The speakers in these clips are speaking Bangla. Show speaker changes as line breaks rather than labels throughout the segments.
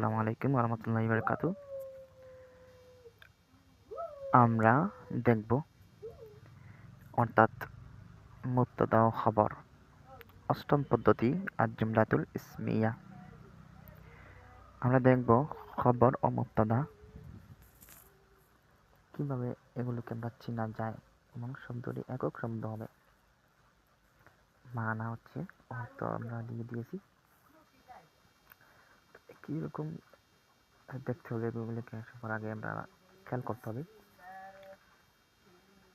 আসসালামু আলাইকুম রহমতুল্লাহি বারকাতু আমরা দেখব, অর্থাৎ মুক্তদা খবর, অষ্টম পদ্ধতি আর জুমলাতুল ইসমিয়া। আমরা দেখব খবর ও মুক্তদা কীভাবে এগুলোকে আমরা চেনা যায় এবং শব্দটি একক শব্দ হবে। মানা হচ্ছে, অর্থ আমরা দিয়ে দিয়েছি। কীরকম দেখতে হলে এগুলোকে সবার আগে আমরা খেয়াল করতে হবে।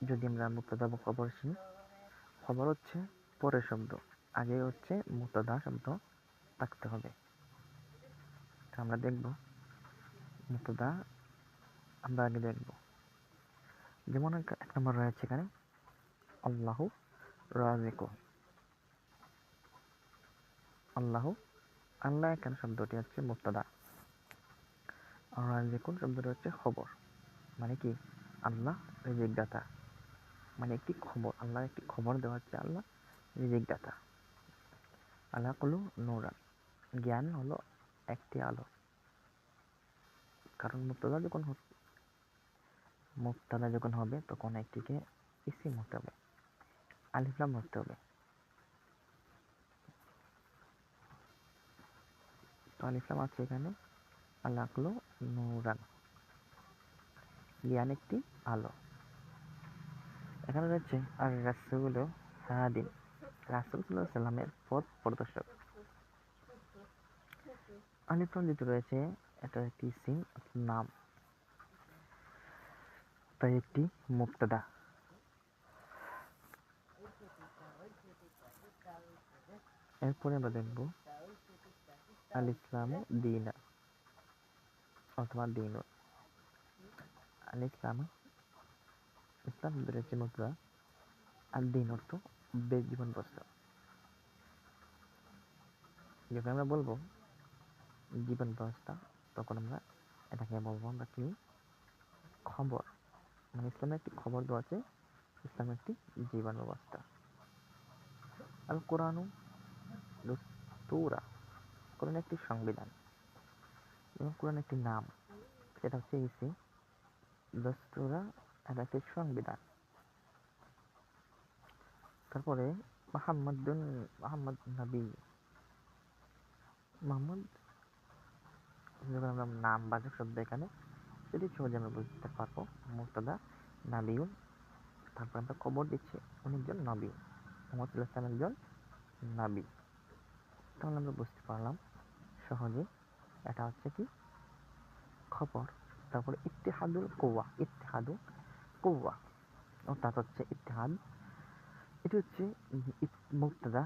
যদি আমরা মুক্তদা খবর শুনি, খবর হচ্ছে পরের শব্দ, আগে হচ্ছে মুক্তদা শব্দ থাকতে হবে। আমরা দেখব মুক্তদা আমরা আগে দেখব। যেমন এক নম্বর রয়েছে এখানে, আল্লাহ রাজেকো আল্লাহ আল্লাহ এখানে শব্দটি হচ্ছে মুক্তদা আর কোন শব্দটি হচ্ছে খবর। মানে কি? আল্লাহ রিজিক দাতা মানে একটি খবর। আল্লাহ একটি খবর দেওয়া হচ্ছে আল্লাহ রিজিক দাতা আল্লাহ কলু নৌরান। জ্ঞান হলো একটি আলো। কারণ মুক্তদা যখন মুক্তাদা যখন হবে, তখন একটিকে ইসিম হতে হবে। আলিফলাম হতে হবে। আলিফলাম আছে এখানে। আল্লাহলো নুরান। জ্ঞান একটি আলো। এখানে রয়েছে আর রাসুল হাদিন রাসুল সাল্লামের পথ প্রদর্শক। আলিফলাম যেটি রয়েছে, এটা একটি সিম নাম। তাই একটি মুক্তদা এরপরে আমরা দেখব আল ইসলাম দিনা। অথবা দিন। আল ইসলাম ইসলাম রয়েছে মুদ্রা আর দিন অর্থ জীবন বস্ত্র যখন আমরা বলব জীবন ব্যবস্থা, তখন আমরা এটাকে বলব আমরা কি? খবর। মানে ইসলামের একটি খবর দেওয়া আছে ইসলামের একটি জীবন ব্যবস্থা। আল কোরআন কোরআন একটি সংবিধান এবং কোরআন একটি নাম। সেটা হচ্ছে ইসি এটা একটি সংবিধান। তারপরে নবী। মোহাম্মদ যখন আমরা নাম বাচক শব্দ এখানে সেটি সহজে আমরা বুঝতে পারব মুক্তদা নাবিউন। তারপর আমরা খবর দিচ্ছি উনি একজন নবী মোহাম্মদ একজন নাবি। তাহলে আমরা বুঝতে পারলাম সহজে। এটা হচ্ছে কি? খবর। তারপরে ইতিহাদুল কৌয়া ইতিহাদু কৌয়া অর্থাৎ হচ্ছে ইতিহাদ এটি হচ্ছে মুক্তদা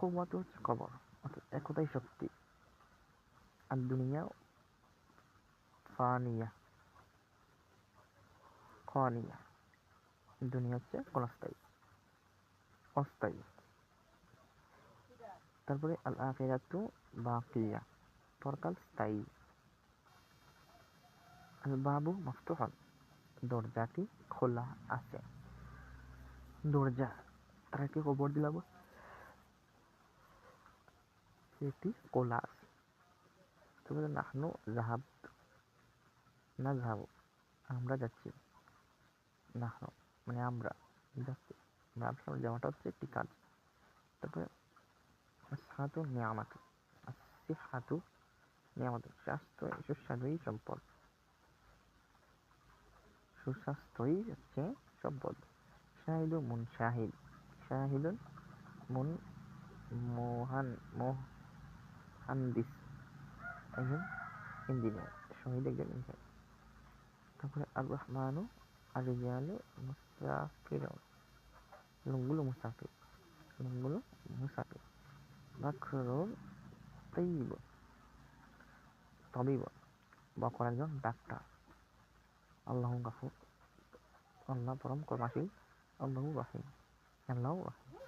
তো হচ্ছে খবর। অর্থাৎ একতাই শক্তি। আর দুনিয়া ফানিয়া। খানিয়া দুনিয়া হচ্ছে ক্ষণস্থায়ী অস্থায়ী। তারপরে আল আখিরাতু বাকিয়া পরকাল স্থায়ী। আল বাবু দরজাটি খোলা আছে। দরজা, তারা কি খবর দিলাম সেটি খোলা আছে তারপরে নাহনু জাহাব না যাব আমরা যাচ্ছি। নাহনু মানে আমরা যাচ্ছি। ব্যবসার যাওয়াটা হচ্ছে একটি কাজ। তারপরে সাধু নিয়ামাত হাতু নিয়ামত স্বাস্থ্য সুস্বাদুই সম্পদ। সুস্বাস্থ্যই হচ্ছে সম্পদ। শাহিদু মুন শাহিদ। শাহিদুন মুন মোহান মোহান্দিস একজন ইঞ্জিনিয়ার, শহীদ একজন ইঞ্জিনিয়ার। তারপরে আর রহমানু আর রিজালু মুসাফির লোকগুলো মুসাফির লোকগুলো মুসাফির বাকরুল তৈব তবিব বকর একজন ডাক্তার আল্লাহ গাফুর আল্লাহ পরম কর্মাশীল আল্লাহ রাহিম আল্লাহ রাহিম